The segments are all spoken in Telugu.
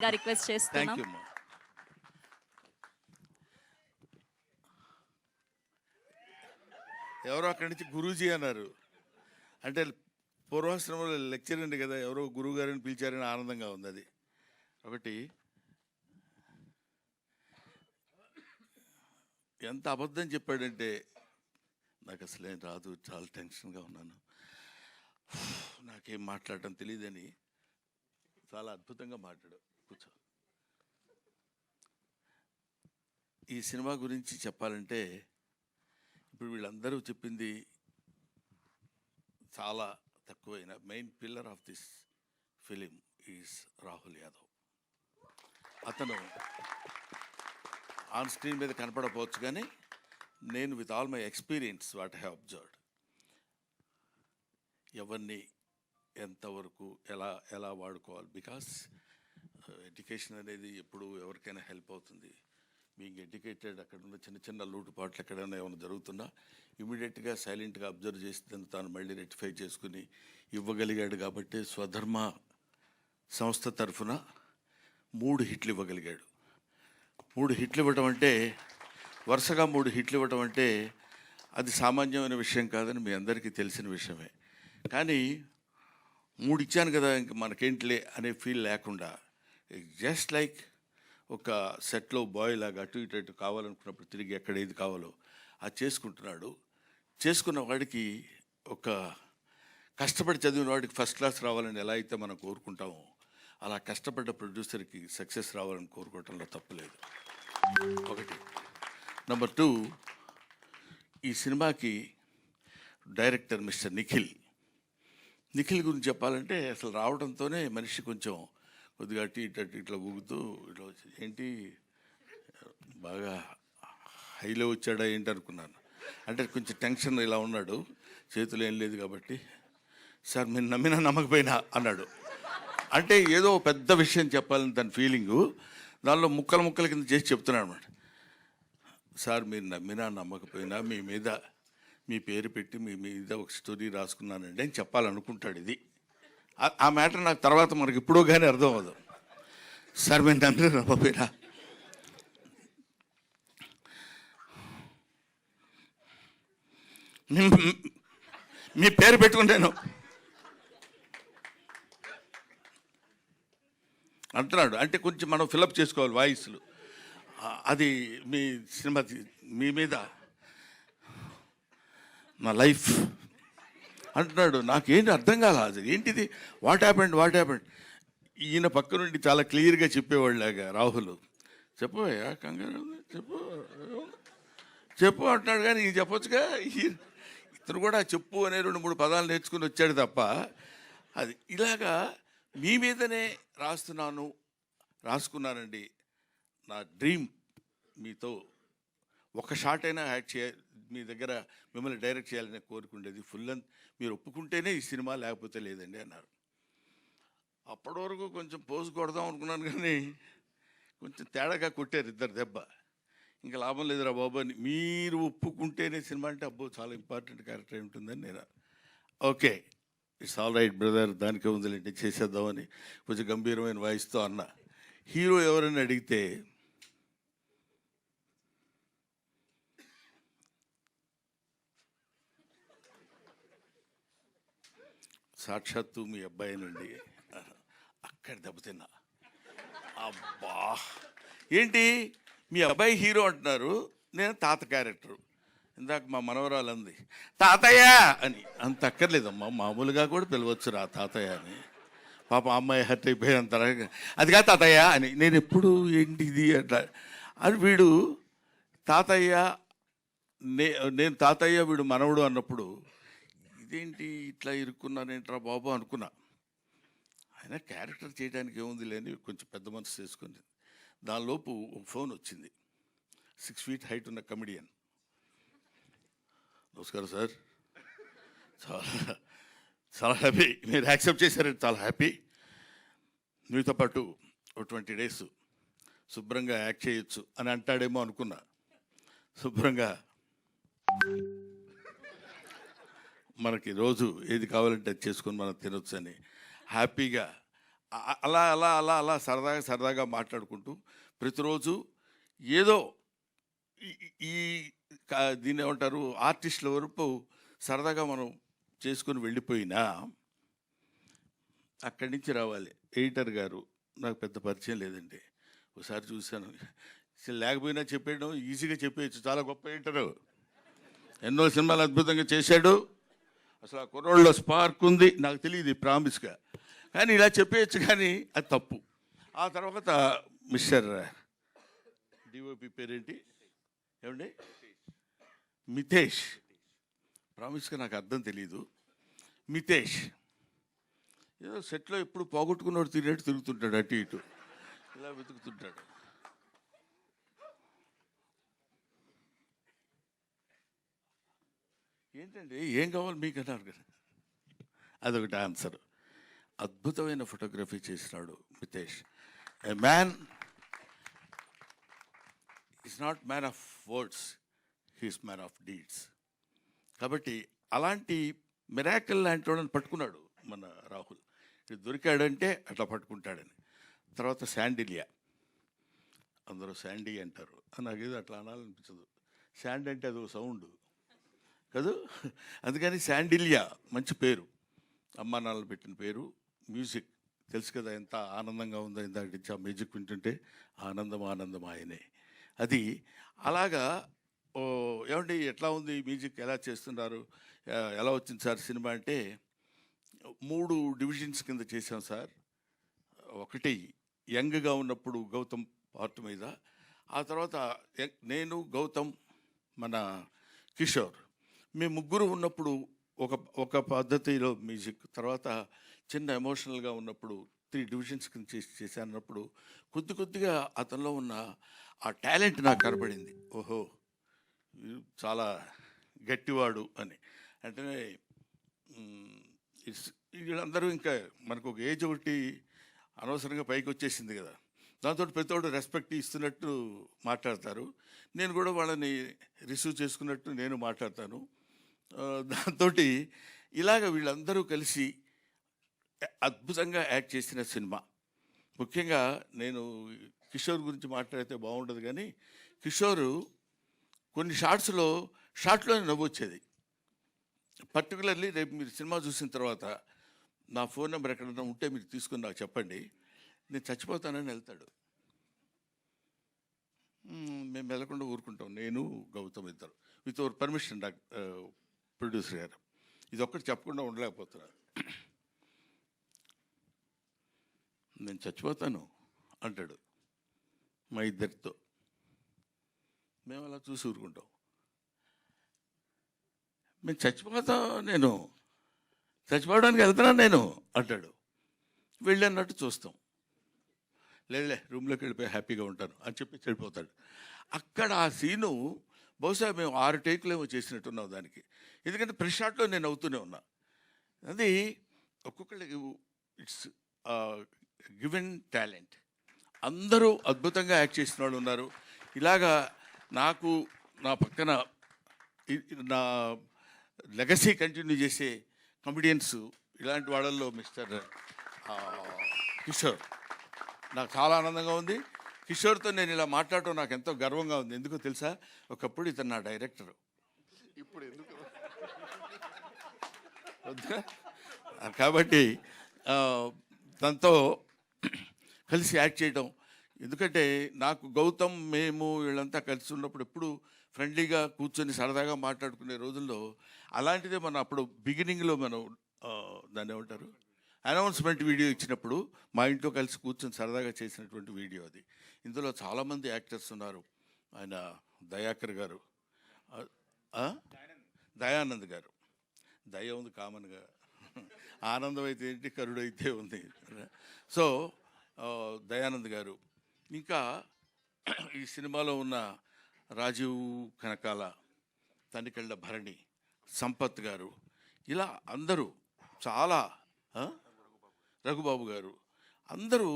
గా రిక్వెస్ట్ థ్యాంక్ చేస్తున్నాం యూ అమ్మా ఎవరో అక్కడి నుంచి గురూజీ అన్నారు. అంటే పూర్వాశ్రమంలో లెక్చర్ అండి కదా ఎవరో గురువు గారిని పిలిచారని ఆనందంగా ఉంది అది. ఒకటి ఎంత అబద్ధం చెప్పాడంటే నాకు అసలు ఏం రాదు చాలా టెన్షన్గా ఉన్నాను. నాకేం మాట్లాడటం తెలియదని చాలా అద్భుతంగా మాట్లాడు కూర్చో ఈ సినిమా గురించి చెప్పాలంటే ఇప్పుడు వీళ్ళందరూ చెప్పింది చాలా తక్కువైన main pillar of this film is Rahul Yadav. అతను ఆన్ స్క్రీన్ మీద కనపడకపోవచ్చు కానీ నేను with all my experience what have observed. ఎవరిని ఎంతవరకు ఎలా ఎలా వాడుకోవాలి? బికాస్ ఎడ్యుకేషన్ అనేది ఎప్పుడు ఎవరికైనా హెల్ప్ అవుతుంది. బీయింగ్ ఎడ్యుకేటెడ్ అక్కడ ఉన్న చిన్న చిన్న లోటుపాట్లు ఎక్కడైనా ఏమైనా జరుగుతున్నా ఇమీడియట్గా సైలెంట్గా అబ్జర్వ్ చేసి దాన్ని తాను మళ్ళీ రెక్టిఫై చేసుకుని ఇవ్వగలిగాడు కాబట్టి స్వధర్మ సంస్థ తరఫున మూడు హిట్లు ఇవ్వగలిగాడు. మూడు హిట్లు ఇవ్వటం అంటే వరుసగా మూడు హిట్లు ఇవ్వటం అంటే అది సామాన్యమైన విషయం కాదని మీ అందరికీ తెలిసిన విషయమే. కానీ మూడు ఇచ్చాను కదా ఇంక మనకేంటిలే అనే ఫీల్ లేకుండా జస్ట్ లైక్ ఒక సెట్లో బాయ్ లాగా అటు ఇటు అటు కావాలనుకున్నప్పుడు తిరిగి ఎక్కడ ఏది కావాలో అది చేసుకుంటున్నాడు. చేసుకున్న వాడికి ఒక కష్టపడి చదివిన వాడికి ఫస్ట్ క్లాస్ రావాలని ఎలా అయితే మనం కోరుకుంటామో అలా కష్టపడ్డ ప్రొడ్యూసర్కి సక్సెస్ రావాలని కోరుకోవటంలో తప్పులేదు ఒకటి. నెంబర్ టూ ఈ సినిమాకి డైరెక్టర్ మిస్టర్ నిఖిల్. నిఖిల్ గురించి చెప్పాలంటే అసలు రావడంతోనే మనిషి కొంచెం కొద్దిగా అటు ఇటు అటు ఇట్లా ఊగుతూ ఇట్లా వచ్చి ఏంటి? బాగా హైలో వచ్చాడా ఏంటి అనుకున్నాను. అంటే కొంచెం టెన్షన్ ఇలా ఉన్నాడు. చేతులు ఏం లేదు కాబట్టి సార్ మీరు నమ్మినా నమ్మకపోయినా అన్నాడు. అంటే ఏదో పెద్ద విషయం చెప్పాలని తన ఫీలింగు. దానిలో ముక్కలు ముక్కల కింద చేసి చెప్తున్నాడు అనమాట సార్ మీరు నమ్మినా నమ్మకపోయినా మీ మీద మీ పేరు పెట్టి మీ మీద ఒక స్టోరీ రాసుకున్నానండి అని చెప్పాలనుకుంటాడు ఇది. ఆ- మ్యాటర్ నాకు తర్వాత మనకి ఇప్పుడు కానీ అర్థం అవ్వదు సార్ మీరు నమ్మినా నమ్మకపోయినా మీ- పేరు పెట్టుకుంటాను. అంటున్నాడు. అంటే కొంచెం మనం ఫిలప్ చేసుకోవాలి వాయిస్లు. అది మీ సినిమా మీ మీద. నా లైఫ్ అంటున్నాడు నాకేంటి అర్థం కాల? అది ఏంటిది? వాట్ హ్యాపెండ్ వాట్ హ్యాపెండ్ ఈయన పక్క నుండి చాలా క్లియర్గా చెప్పేవాళ్ళగా రాహుల్. చెప్పవయ్యా కంగారు చెప్పు చెప్పు అంటున్నాడు కానీ ఇది చెప్పొచ్చుగా? ఈ- ఇతను కూడా చెప్పు అనే రెండు మూడు పదాలు నేర్చుకుని వచ్చాడు తప్ప అది ఇలాగా మీ మీదనే రాస్తున్నాను రాసుకున్నానండి. నా డ్రీమ్ మీతో ఒక షాట్ అయినా యాడ్ చేయాలి మీ దగ్గర మిమ్మల్ని డైరెక్ట్ చేయాలని కోరుకుండేది ఫుల్ అండ్ మీరు ఒప్పుకుంటేనే ఈ సినిమా లేకపోతే లేదండి అన్నారు. అప్పటి వరకు కొంచెం పోజు కొడదాం అనుకున్నాను కానీ కొంచెం తేడాగా కొట్టారు ఇద్దరు దెబ్బ. ఇంకా లాభం లేదురా బాబు అని మీరు ఒప్పుకుంటేనే సినిమా అంటే అబ్బో చాలా ఇంపార్టెంట్ క్యారెక్టర్ ఉంటుందని నేను okay it's all right brother దానికే ఉందిలేండి చేసేద్దామని కొంచెం గంభీరమైన వాయిస్తో అన్న. హీరో ఎవరైనా అడిగితే సాక్షాత్తు మీ అబ్బాయి నుండి అక్కడ దెబ్బతిన్నా. అబ్బా! ఏంటి? మీ అబ్బాయి హీరో అంటున్నారు నేను తాత క్యారెక్టర్. ఇందాక మా మనవరాలు అంది తాతయ్య! అని. అంత అక్కర్లేదమ్మా మామూలుగా కూడా పిలవచ్చు రా తాతయ్య అని. పాప అమ్మాయి హర్ట్ అయిపోయినంత అది కాదు తాతయ్య అని. నేను ఎప్పుడు ఏంటి ఇది అట్లా అని వీడు తాతయ్య నే నేను తాతయ్య వీడు మనవడు అన్నప్పుడు ఇదేంటి ఇట్లా ఇరుక్కున్నానేంట్రా బాబు అనుకున్నా. ఆయన క్యారెక్టర్ చేయడానికి ఏముంది లేని కొంచెం పెద్ద మనసు చేసుకుంది. దానిలోపు ఒక ఫోన్ వచ్చింది. సిక్స్ ఫీట్ హైట్ ఉన్న కమెడియన్. నమస్కారం సార్. చాలా చాలా హ్యాపీ. మీరు యాక్సెప్ట్ చేశారంటే చాలా హ్యాపీ. మీతో పాటు ఒక ట్వంటీ డేస్ శుభ్రంగా యాక్ట్ చేయొచ్చు అని అంటాడేమో అనుకున్నా. శుభ్రంగా. మనకి రోజు ఏది కావాలంటే అది చేసుకొని మనం తినొచ్చు అని హ్యాపీగా అలా అలా అలా అలా సరదాగా సరదాగా మాట్లాడుకుంటూ ప్రతిరోజు ఏదో ఈ- దీన్ని ఏమంటారు? ఆర్టిస్టుల వరకు సరదాగా మనం చేసుకొని వెళ్ళిపోయినా అక్కడి నుంచి రావాలి. ఎడిటర్ గారు నాకు పెద్ద పరిచయం లేదండి. ఒకసారి చూశాను. లేకపోయినా చెప్పేయడం ఈజీగా చెప్పేయచ్చు. చాలా గొప్ప ఎడిటరు. ఎన్నో సినిమాలు అద్భుతంగా చేశాడు. అసలు ఆ కుర్రోళ్ళలో స్పార్క్ ఉంది నాకు తెలియదు ప్రామిస్గా. కానీ ఇలా చెప్పేయచ్చు కానీ అది తప్పు. ఆ తర్వాత మిస్టర్ డిఓపి పేరేంటి? ఏమండి? మితేష్. ప్రామిస్గా నాకు అర్థం తెలియదు మితేష్. ఏదో సెట్లో ఎప్పుడు పోగొట్టుకున్నాడు తిరిగినట్టు తిరుగుతుంటాడు అటు ఇటు. ఇలా వెతుకుతుంటాడు. ఏంటండి? ఏం కావాలి మీకు అన్నారు కదా. అదొకటి ఆన్సర్. అద్భుతమైన ఫోటోగ్రఫీ చేసినాడు Mitesh. A man is not man of words he's man of deeds కాబట్టి అలాంటి మిరాకిల్ లాంటి వాళ్ళని పట్టుకున్నాడు మన రాహుల్. ఇది దొరికాడంటే అట్లా పట్టుకుంటాడని. తర్వాత శాండిలియా. అందరూ శాండీ అంటారు. నాకు ఏదో అట్లా అనాలనిపించదు. శాండ్ అంటే అది ఒక సౌండ్. కదా? అందుకని శాండిలియా మంచి పేరు. అమ్మా నాన్నలు పెట్టిన పేరు మ్యూజిక్. తెలుసు కదా ఎంత ఆనందంగా ఉందో ఇందాక నుంచి ఆ మ్యూజిక్ వింటుంటే ఆనందం ఆనందం ఆయనే. అది అలాగా ఏమండి ఎట్లా ఉంది మ్యూజిక్? ఎలా చేస్తున్నారు? ఎలా వచ్చింది సార్ సినిమా అంటే మూడు డివిజన్స్ కింద చేశాం సార్. ఒకటి యంగ్గా ఉన్నప్పుడు గౌతమ్ పార్ట్ మీద ఆ తర్వాత నేను గౌతమ్ మన కిషోర్. మేము ముగ్గురు ఉన్నప్పుడు ఒక ఒక పద్ధతిలో మ్యూజిక్ తర్వాత చిన్న ఎమోషనల్గా ఉన్నప్పుడు త్రీ డివిజన్స్ కింద చేసి చేశానప్పుడు కొద్ది కొద్దిగా అతనిలో ఉన్న ఆ టాలెంట్ నాకు కనబడింది ఓహో చాలా గట్టివాడు అని. అంటే వీళ్ళందరూ ఇంకా మనకు ఒక ఏజ్ ఒకటి అనవసరంగా పైకి వచ్చేసింది కదా. దాంతో ప్రతి రెస్పెక్ట్ ఇస్తున్నట్టు మాట్లాడతారు. నేను కూడా వాళ్ళని రిసీవ్ చేసుకున్నట్టు నేను మాట్లాడతాను. దాంతో ఇలాగ వీళ్ళందరూ కలిసి అద్భుతంగా యాక్ట్ చేసిన సినిమా. ముఖ్యంగా నేను కిషోర్ గురించి మాట్లాడితే బాగుండదు కానీ కిషోరు కొన్ని షార్ట్స్లో షార్ట్లోనే నవ్వు వచ్చేది. పర్టికులర్లీ రేపు మీరు సినిమా చూసిన తర్వాత నా ఫోన్ నెంబర్ ఎక్కడన్నా ఉంటే మీరు తీసుకుని నాకు చెప్పండి. నేను చచ్చిపోతానని వెళ్తాడు. మేము వెళ్ళకుండా ఊరుకుంటాం. నేను గౌతమ్ ఇద్దరు. With our permission doctor producer గారు. ఇది ఒక్కటి చెప్పకుండా ఉండలేకపోతున్నా నేను చచ్చిపోతాను అంటాడు మా ఇద్దరితో. మేము అలా చూసి ఊరుకుంటాం. మేము చచ్చిపోతాం నేను. చచ్చిపోవడానికి వెళ్తున్నాను నేను అంటాడు. వెళ్ళన్నట్టు చూస్తాం. లేదులే రూమ్లోకి వెళ్ళిపోయి హ్యాపీగా ఉంటాను అని చెప్పి చెడిపోతాడు. అక్కడ ఆ సీను బహుశా మేము ఆరు టేకులు ఏమో చేసినట్టున్నాం దానికి. ఎందుకంటే ప్రెస్ షాట్లో నేను అవుతూనే ఉన్నా. అది ఒక్కొక్కళ్ళకి ఇట్స్ గివెన్ టాలెంట్. అందరూ అద్భుతంగా యాక్ట్ చేసిన వాళ్ళు ఉన్నారు. ఇలాగా నాకు నా పక్కన నా లెగసీ కంటిన్యూ చేసే కమెడియన్స్ ఇలాంటి వాళ్ళల్లో మిస్టర్ కిషోర్. నాకు చాలా ఆనందంగా ఉంది. కిషోర్తో నేను ఇలా మాట్లాడటం నాకు ఎంతో గర్వంగా ఉంది. ఎందుకో తెలుసా? ఒకప్పుడు ఇతను నా డైరెక్టర్. ఇప్పుడు ఎందుకు? కాబట్టి తనతో కలిసి యాక్ట్ చేయడం ఎందుకంటే నాకు గౌతమ్ మేము వీళ్ళంతా కలిసి ఉన్నప్పుడు ఎప్పుడు ఫ్రెండ్లీగా కూర్చొని సరదాగా మాట్లాడుకునే రోజుల్లో అలాంటిదే మనం అప్పుడు బిగినింగ్లో మనం దాన్ని ఏమంటారు? అనౌన్స్మెంట్ వీడియో ఇచ్చినప్పుడు మా ఇంట్లో కలిసి కూర్చొని సరదాగా చేసినటువంటి వీడియో అది. ఇందులో చాలామంది యాక్టర్స్ ఉన్నారు. ఆయన దయాకర్ గారు. దయానంద్ గారు. దయ ఉంది కామన్గా ఆనందం అయితే ఏంటి కరుడు అయితే ఉంది. సో దయానంద్ గారు. ఇంకా ఈ సినిమాలో ఉన్న రాజీవ్ కనకాల తనికెళ్ళ భరణి సంపత్ గారు ఇలా అందరూ చాలా రఘుబాబు గారు. అందరూ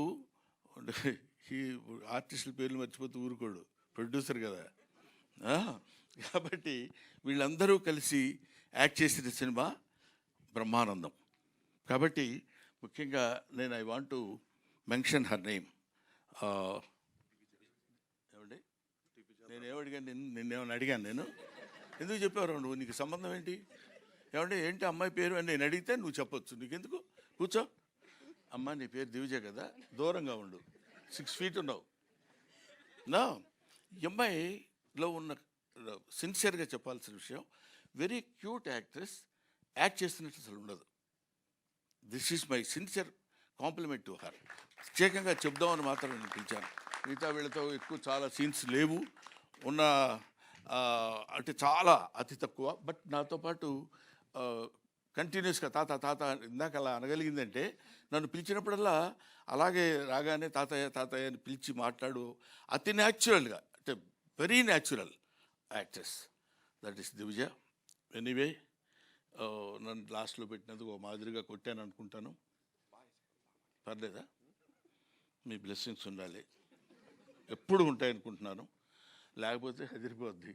హీ ఆర్టిస్టుల పేర్లు మర్చిపోతే ఊరుకోడు. ప్రొడ్యూసర్ కదా. కాబట్టి వీళ్ళందరూ కలిసి యాక్ట్ చేసిన సినిమా బ్రహ్మానందం. కాబట్టి ముఖ్యంగా నేను I want to mention her name. ఏమండి? నేను ఏమడిగాను నేను నిన్నేమని అడిగాను నేను. ఎందుకు చెప్పావు నువ్వు? నీకు సంబంధం ఏంటి? ఏమంటే ఏంటి అమ్మాయి పేరు అని నేను అడిగితే నువ్వు చెప్పొచ్చు. నీకెందుకు? కూర్చో. అమ్మ నీ పేరు దివిజ కదా. దూరంగా ఉండు. సిక్స్ ఫీట్ ఉన్నావు నా ఎంఐలో ఉన్న సిన్సియర్గా చెప్పాల్సిన విషయం వెరీ క్యూట్ యాక్ట్రెస్ యాక్ట్ చేస్తున్నట్టు అసలు ఉండదు. This is my sincere compliment to her. ప్రత్యేకంగా చెప్దామని మాత్రం నేను పిలిచాను. మిగతా వీళ్ళతో ఎక్కువ చాలా సీన్స్ లేవు. ఉన్న అంటే చాలా అతి తక్కువ. బట్ నాతో పాటు కంటిన్యూస్గా తాత తాత ఇందాక అలా అనగలిగిందంటే నన్ను పిలిచినప్పుడల్లా అలాగే రాగానే తాతయ్య తాతయ్య అని పిలిచి మాట్లాడు. అతి న్యాచురల్గా అంటే very natural actress. That is Divija anyway నన్ను లాస్ట్లో పెట్టినందుకు ఒక మాదిరిగా కొట్టాను అనుకుంటాను. పర్లేదా? మీ బ్లెస్సింగ్స్ ఉండాలి. ఎప్పుడు ఉంటాయి అనుకుంటున్నాను లేకపోతే హెదిరిపోద్ది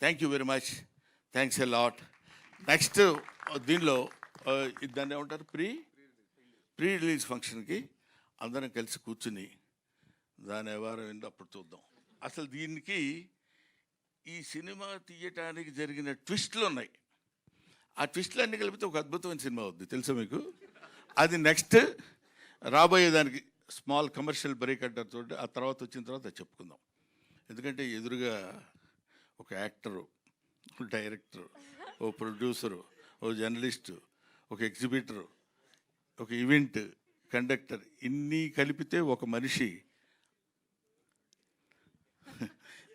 thank you very much. Thanks a lot. Next uh, దీనిలో uh, దాన్ని ఏమంటారు? ప్రీ ప్రీ రిలీజ్ ఫంక్షన్కి అందరం కలిసి కూర్చుని దాని వ్యవహారం ఏంటో అప్పుడు చూద్దాం. అసలు దీనికి ఈ సినిమా తీయటానికి జరిగిన ట్విస్ట్లు ఉన్నాయి. ఆ ట్విస్ట్లు అన్ని కలిపితే ఒక అద్భుతమైన సినిమా అవుద్ది. తెలుసా మీకు? అది నెక్స్ట్ రాబోయే దానికి స్మాల్ కమర్షియల్ బ్రేక్ అంటారు చూడండి. ఆ తర్వాత వచ్చిన తర్వాత చెప్పుకుందాం. ఎందుకంటే ఎదురుగా ఒక యాక్టరు డైరెక్టర్ డైరెక్టరు ఓ ప్రొడ్యూసరు ఓ జర్నలిస్టు ఒక ఎగ్జిబిటరు ఒక ఈవెంట్ కండక్టర్ ఇన్ని కలిపితే ఒక మనిషి.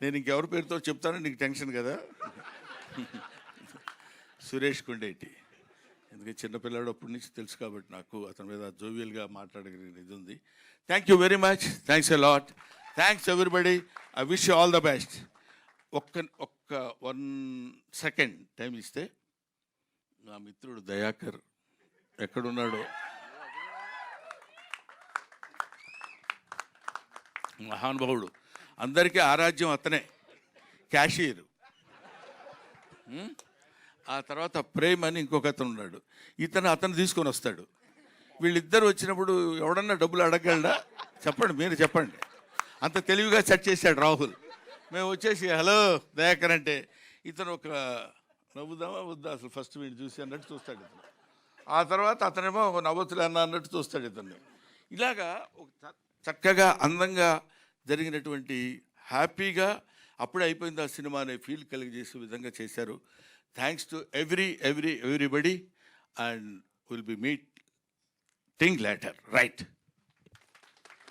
నేను ఇంకెవరి పేరుతో చెప్తానో నీకు టెన్షన్ కదా? సురేష్ కొండేటి. ఎందుకంటే చిన్నపిల్లాడు అప్పటి నుంచి తెలుసు కాబట్టి నాకు అతని మీద జోవియల్గా మాట్లాడగలిగిన ఇది ఉంది. Thank you very much thanks a lot thanks everybody I wish all the best ఒక్క ఒక్క వన్ సెకండ్ టైం ఇస్తే నా మిత్రుడు దయాకర్ ఎక్కడున్నాడో? మహానుభావుడు. అందరికీ ఆరాధ్యం అతనే క్యాషియర్. ఆ తర్వాత ప్రేమ్ అని ఇంకొక అతను ఉన్నాడు ఇతను అతను తీసుకొని వస్తాడు. వీళ్ళిద్దరు వచ్చినప్పుడు ఎవడన్నా డబ్బులు అడగలడా చెప్పండి మీరు చెప్పండి. అంత తెలివిగా సెట్ చేశాడు రాహుల్. మేము వచ్చేసి హలో దయాకర్ అంటే ఇతను ఒక నవ్వుదామా వద్దా? అసలు ఫస్ట్ వీడు చూసి అన్నట్టు చూస్తాడు ఇతను. ఆ తర్వాత అతనేమో నవ్వతులే అన్న అన్నట్టు చూస్తాడు ఇతన్ని. ఇలాగా ఒక చ- చక్కగా అందంగా జరిగినటువంటి హ్యాపీగా అప్పుడే అయిపోయింది ఆ సినిమా అనే ఫీల్ కలిగజేసే విధంగా చేశారు. Thanks to every every everybody and will be meet thing letter right